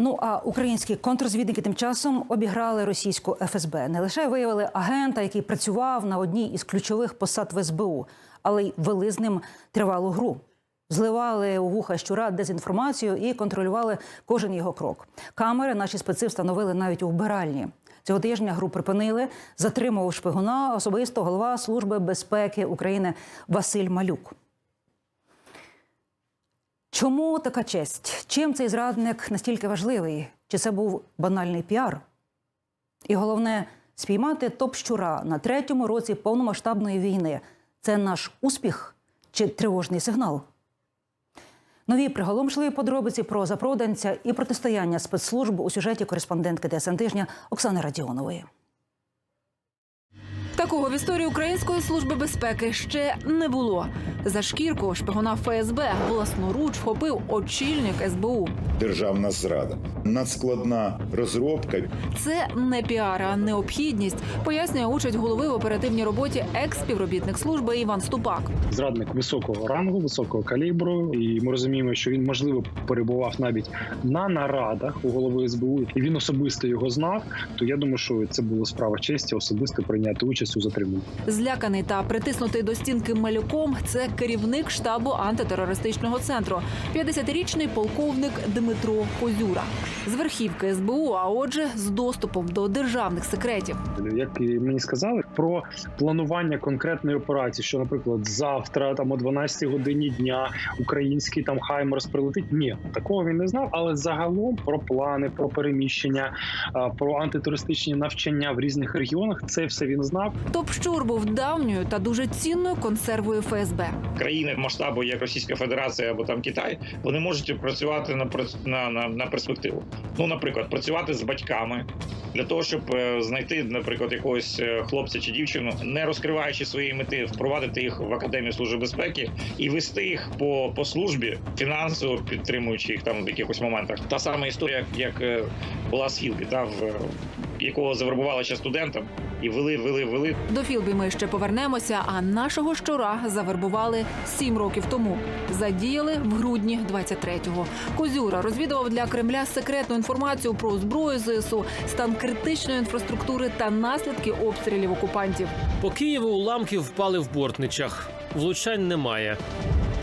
Ну а українські контррозвідники тим часом обіграли російську ФСБ. Не лише виявили агента, який працював на одній із ключових посад в СБУ, але й вели з ним тривалу гру. Зливали у вуха щура дезінформацію і контролювали кожен його крок. Камери наші специ встановили навіть у вбиральні. Цього тижня гру припинили. Затримував шпигуна особисто голова Служби безпеки України Василь Малюк. Чому така честь? Чим цей зрадник настільки важливий? Чи це був банальний піар? І головне спіймати топ-щура на третьому році повномасштабної війни. Це наш успіх чи тривожний сигнал? Нові приголомшливі подробиці про запроданця і протистояння спецслужб у сюжеті кореспондентки ТСН тижня Оксани Радіонової. Такого в історії Української служби безпеки ще не було. За шкірку шпигуна ФСБ власноруч вхопив очільник СБУ. державна зрада. Надскладна розробка. Це не піар, а необхідність, пояснює участь голови в оперативній роботі екс-співробітник служби Іван Ступак. зрадник високого рангу, високого калібру, і ми розуміємо, що він можливо перебував навіть на нарадах у голови СБУ, і він особисто його знав. То я думаю, що це була справа честі особисто прийняти участь у затриманні. Зляканий та притиснутий до стінки малюком. Це керівник штабу антитерористичного центру, 50-річний полковник Дмитро Козюра з верхівки СБУ. А отже, з доступом до державних секретів. Як і мені сказали, про планування конкретної операції, що, наприклад, завтра, там о 12 годині дня, український там Хаймерс прилетить. Ні, такого він не знав. Але загалом про плани, про переміщення, про антитерористичні навчання в різних регіонах, це все він знав. Топ-щур був давньою та дуже цінною консервою ФСБ. країни масштабу, як Російська Федерація або там Китай, вони можуть працювати на на, на, на перспективу. Ну, наприклад, працювати з батьками для того, щоб е, знайти, наприклад, якогось е, хлопця чи дівчину, не розкриваючи свої мети, впровадити їх в академію служби безпеки і вести їх по, по службі, фінансово підтримуючи їх там в якихось моментах. Та сама історія, як е, була з Філбі, та в якого завербували ще студентам і вели, вели, вели До Філбі ми ще повернемося. А нашого щура завербували сім років тому. Задіяли в грудні 23-го. Козюра розвідував для Кремля секретну інформацію про зброю ЗСУ, стан критичної інфраструктури та наслідки обстрілів окупантів. По Києву уламки впали в бортничах. Влучань немає.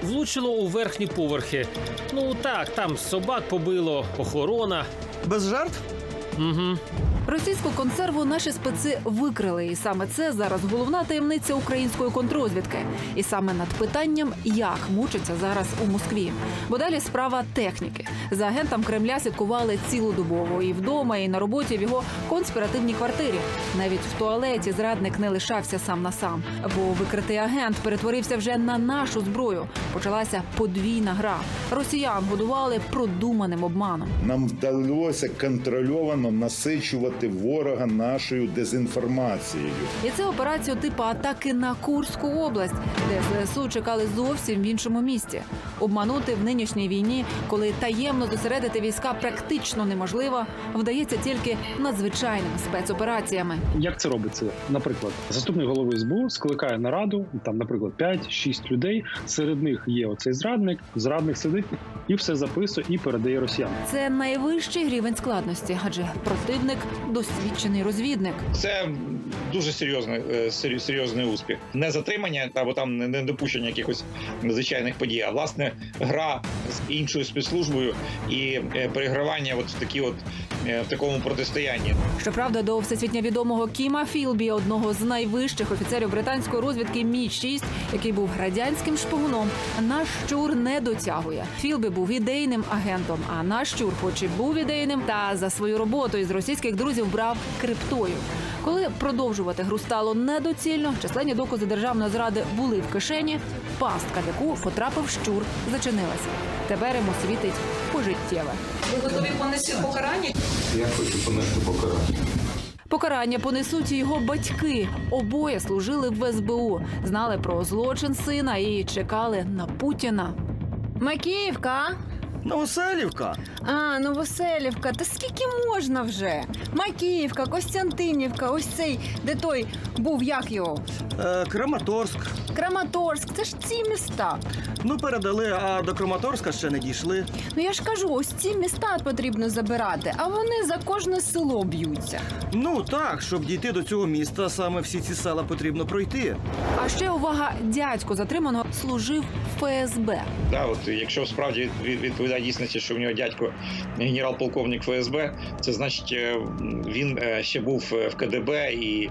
Влучило у верхні поверхи. Ну так, там собак побило, охорона. Без жертв? Угу. Російську консерву наші специ викрили, і саме це зараз головна таємниця української контрозвідки. І саме над питанням, як мучаться зараз у Москві. Бо далі справа техніки. За агентом Кремля слідкували цілодобово і вдома, і на роботі в його конспіративній квартирі. Навіть в туалеті зрадник не лишався сам на сам, бо викритий агент перетворився вже на нашу зброю. Почалася подвійна гра. Росіян годували продуманим обманом. Нам вдалося контрольовано насичувати ворога нашою дезінформацією. І це операцію типу атаки на Курську область, де ЗСУ чекали зовсім в іншому місці. Обманути в нинішній війні, коли таємно зосередити війська практично неможливо, вдається тільки надзвичайними спецопераціями. Як це робиться? Наприклад, заступник голови СБУ скликає нараду, там, наприклад, 5-6 людей. Серед них є оцей зрадник. Зрадник сидить і все записує і передає росіянам. Це найвищий рівень складності, адже противник досвідчений розвідник. Це дуже серйозний, е, серйозний успіх. Не затримання або там не- допущення якихось надзвичайних подій, а власне гра з іншою спецслужбою і е, перегравання от в такі от е, в такому протистоянні. Щоправда, до всесвітньо відомого Кіма Філбі, одного з найвищих офіцерів британської розвідки Мі 6 який був радянським шпигуном, наш щур не дотягує. Філбі був ідейним агентом, а наш щур, хоч і був ідейним, та за свою роботу із російських друзів брав криптою. Коли продовжувати гру стало недоцільно, численні докази державної зради були в кишені. Пастка, в яку потрапив щур, зачинилася. Тепер йому світить пожиттєве. Ви готові понести покарання? Я хочу понести покарання. Покарання понесуть і його батьки. Обоє служили в СБУ, знали про злочин сина і чекали на Путіна. Макіївка. Новоселівка. А, Новоселівка. Та скільки можна вже? Макіївка, Костянтинівка, ось цей, де той був, як його? Е, Краматорськ. Краматорськ, це ж ці міста. Ну, передали, а до Краматорська ще не дійшли. Ну я ж кажу, ось ці міста потрібно забирати, а вони за кожне село б'ються. Ну так, щоб дійти до цього міста, саме всі ці села потрібно пройти. А ще увага, дядько затриманого служив в ФСБ. Да, от якщо справді відповідає дійсності, що в нього дядько генерал-полковник ФСБ, це значить е, він е, ще був е, в КДБ, і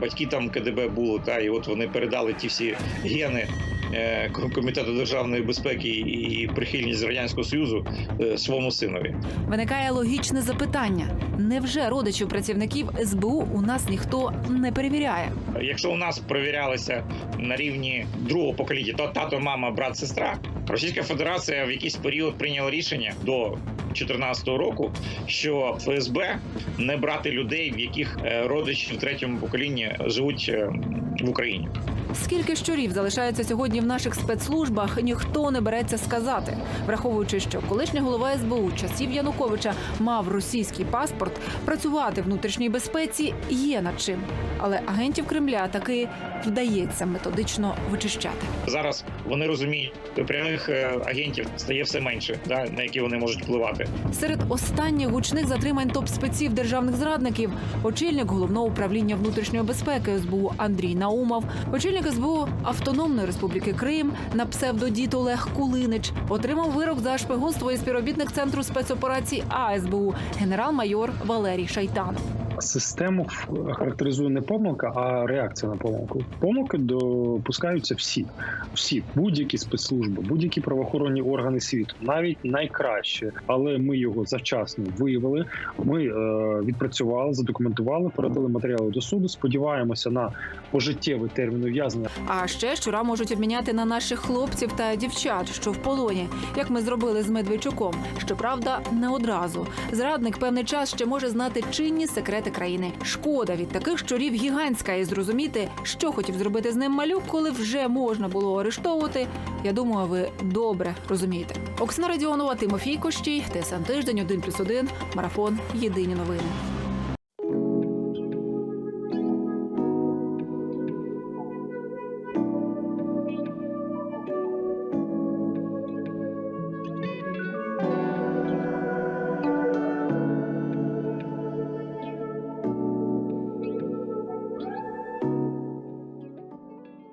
батьки там КДБ були. Та і от вони передали ті всі гени е, комітету державної безпеки і прихильність радянського союзу е, своєму синові. Виникає логічне запитання: невже родичів працівників СБУ у нас ніхто не перевіряє? Якщо у нас перевірялися на рівні другого покоління, то тато, мама, брат, сестра, Російська Федерація в якийсь період прийняла рішення до 2014 року, що ФСБ не брати людей, в яких е, родичі в третьому поколінні живуть в Україні. Скільки щурів залишається сьогодні в наших спецслужбах, ніхто не береться сказати, враховуючи, що колишній голова СБУ часів Януковича мав російський паспорт, працювати в внутрішній безпеці є над чим. Але агентів Кремля таки вдається методично вичищати. Зараз вони розуміють, що прямих е, агентів стає все менше, да, на які вони можуть впливати. Серед останніх гучних затримань топ-спеців державних зрадників очільник головного управління внутрішньої безпеки СБУ Андрій Наумов, очільник СБУ Автономної Республіки Крим на псевдодіт Олег Кулинич отримав вирок за шпигунство і співробітник центру спецоперацій АСБУ генерал-майор Валерій Шайтанов. Систему характеризує не помилка, а реакція на помилку. Помилки допускаються всі, всі будь-які спецслужби, будь-які правоохоронні органи світу, навіть найкраще. Але ми його завчасно виявили. Ми е, відпрацювали, задокументували, передали матеріали до суду. Сподіваємося на пожиттєвий термін ув'язнення. А ще щура можуть обміняти на наших хлопців та дівчат, що в полоні, як ми зробили з Медведчуком. Щоправда, не одразу. Зрадник певний час ще може знати чинні секрети країни. Шкода від таких щурів гігантська і зрозуміти, що хотів зробити з ним малюк, коли вже можна було арештовувати. Я думаю, ви добре розумієте. Оксана Радіонова, Тимофій Кощій, ТСН Тиждень, 1+,1, Марафон. Єдині новини.